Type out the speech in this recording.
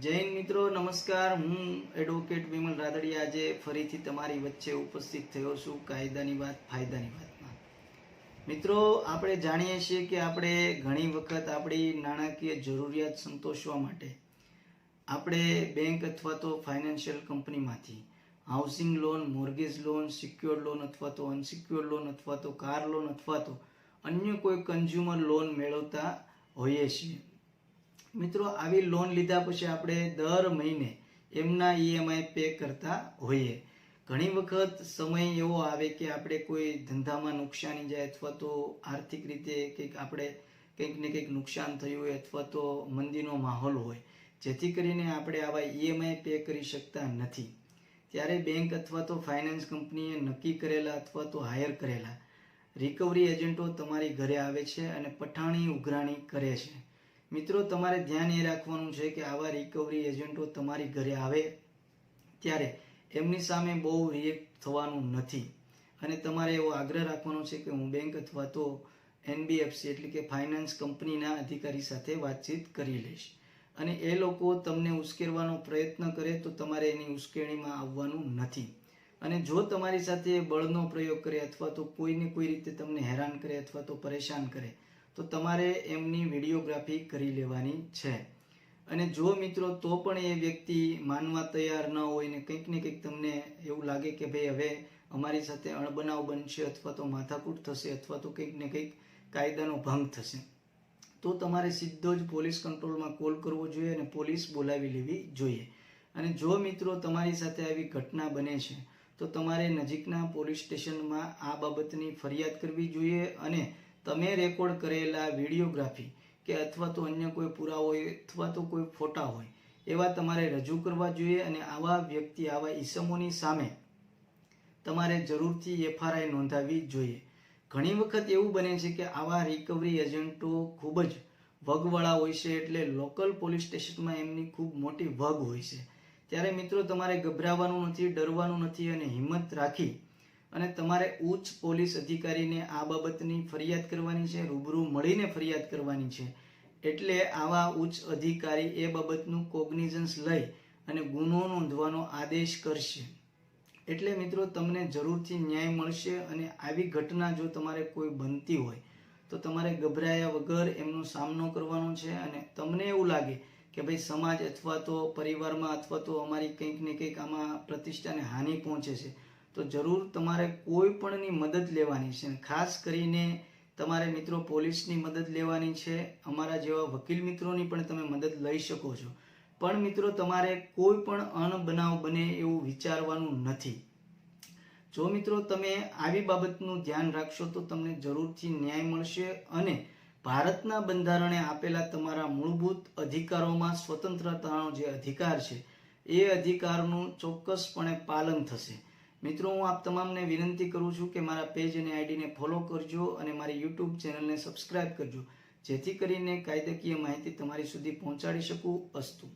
જૈન મિત્રો, નમસ્કાર. હું એડવોકેટ વિમલ રાદડિયા આજે ફરીથી તમારી વચ્ચે ઉપસ્થિત થયો છું કાયદાની વાત, ફાયદાની વાતમાં. મિત્રો, આપણે જાણીએ છીએ કે આપણે ઘણી વખત આપણી નાણાકીય જરૂરિયાત સંતોષવા માટે આપણે બેંક અથવા તો ફાઇનાન્શિયલ કંપનીમાંથી housing loan, mortgage loan, secured loan અથવા તો અનસિક્યોર્ડ લોન અથવા તો કાર લોન અથવા તો અન્ય કોઈ કન્ઝ્યુમર લોન મેળવતા હોઈએ છીએ. મિત્રો, આવી લોન લીધા પછી આપણે દર મહિને એમના ઈએમઆઈ પે કરતા હોઈએ. ઘણી વખત સમય એવો આવે કે આપણે કોઈ ધંધામાં નુકસાની જાય અથવા તો આર્થિક રીતે કંઈક આપણે કંઈક ને કંઈક નુકસાન થયું હોય અથવા તો મંદીનો માહોલ હોય, જેથી કરીને આપણે આવા ઈએમઆઈ પે કરી શકતા નથી. ત્યારે બેંક અથવા તો ફાઇનાન્સ કંપનીએ નક્કી કરેલા અથવા તો હાયર કરેલા. રિકવરી એજન્ટો તમારી ઘરે આવે છે અને પઠાણી, ઉઘરાણી કરે છે. મિત્રો, તમારે ધ્યાન એ રાખવાનું છે કે આવા રિકવરી એજન્ટો તમારી ઘરે આવે ત્યારે એમની સામે બહુ રિએક્ટ થવાનું નથી. અને તમારે એવો આગ્રહ રાખવાનો છે કે હું બેંક અથવા તો એનબીએફસી એટલે કે ફાઇનાન્સ કંપનીના અધિકારી સાથે વાતચીત કરી લઈશ. અને એ લોકો તમને ઉશ્કેરવાનો પ્રયત્ન કરે તો તમારે એની ઉશ્કેરણીમાં આવવાનું નથી. અને જો તમારી સાથે બળનો પ્રયોગ કરે અથવા તો કોઈને કોઈ રીતે તમને હેરાન કરે અથવા તો પરેશાન કરે તો તમારે એમની વિડીયોગ્રાફી કરી લેવાની છે. અને જો મિત્રો તો પણ એ વ્યક્તિ માનવા તૈયાર ન હોય ને કંઈક ને કંઈક તમને એવું લાગે કે ભાઈ હવે અમારી સાથે અણબનાવ બનશે અથવા તો માથાકૂટ થશે અથવા તો કંઈક ને કંઈક કાયદાનો ભંગ થશે, તો તમારે સીધો જ પોલીસ કંટ્રોલમાં કોલ કરવો જોઈએ અને પોલીસ બોલાવી લેવી જોઈએ. અને જો મિત્રો તમારી સાથે આવી ઘટના બને છે, તો તમારે નજીકના પોલીસ સ્ટેશનમાં આ બાબતની ફરિયાદ કરવી જોઈએ અને તમે રેકોર્ડ કરેલા વિડીયોગ્રાફી કે અથવા તો અન્ય કોઈ પુરાવો હોય અથવા તો કોઈ ફોટા હોય, એવા તમારે રજૂ કરવા જોઈએ અને આવા વ્યક્તિ, આવા ઈસમોની સામે તમારે જરૂરથી એફઆરઆઈ નોંધાવી જોઈએ. ઘણી વખત એવું બને છે કે આવા રિકવરી એજન્ટો ખૂબ જ વગવાળા હોય છે એટલે લોકલ પોલીસ સ્ટેશનમાં એમની ખૂબ મોટી વગ હોય છે. ત્યારે મિત્રો, તમારે ગભરાવાનું નથી, ડરવાનું નથી અને હિંમત રાખી અને તમારે ઉચ્ચ પોલીસ અધિકારીને આ બાબતની ફરિયાદ કરવાની છે, રૂબરૂ મળીને ફરિયાદ કરવાની છે. એટલે આવા ઉચ્ચ અધિકારી એ બાબતનું કોગ્નિઝન્સ લઈ અને ગુનો નોંધવાનો આદેશ કરશે. એટલે મિત્રો, તમને જરૂરથી ન્યાય મળશે અને આવી ઘટના જો તમારે કોઈ બનતી હોય, તો તમારે ગભરાયા વગર એમનો સામનો કરવાનો છે અને તમને એવું લાગે કે ભાઈ સમાજ અથવા તો પરિવારમાં અથવા તો અમારી કંઈક ને કંઈક આમાં પ્રતિષ્ઠાને હાનિ પહોંચે છે તો જરૂર તમારે કોઈ પણની મદદ લેવાની છે. ખાસ કરીને તમારે મિત્રો પોલીસની મદદ લેવાની છે. અમારા જેવા વકીલ મિત્રોની પણ તમે મદદ લઈ શકો છો. પણ મિત્રો તમારે કોઈ પણ અણબનાવ બને એવું વિચારવાનું નથી. જો મિત્રો તમે આવી બાબતનું ધ્યાન રાખશો તો તમને જરૂરથી ન્યાય મળશે અને ભારતના બંધારણે આપેલા તમારા મૂળભૂત અધિકારોમાં સ્વતંત્રતાનો જે અધિકાર છે, એ અધિકારનું ચોક્કસપણે પાલન થશે. મિત્રો, હું આપ તમામને વિનંતી કરું છું કે મારા પેજ અને આઈડીને ફોલો કરજો અને મારી યુટ્યુબ ચેનલને સબસ્ક્રાઇબ કરજો, જેથી કરીને કાયદાકીય માહિતી તમારી સુધી પહોંચાડી શકું અસ્તુ.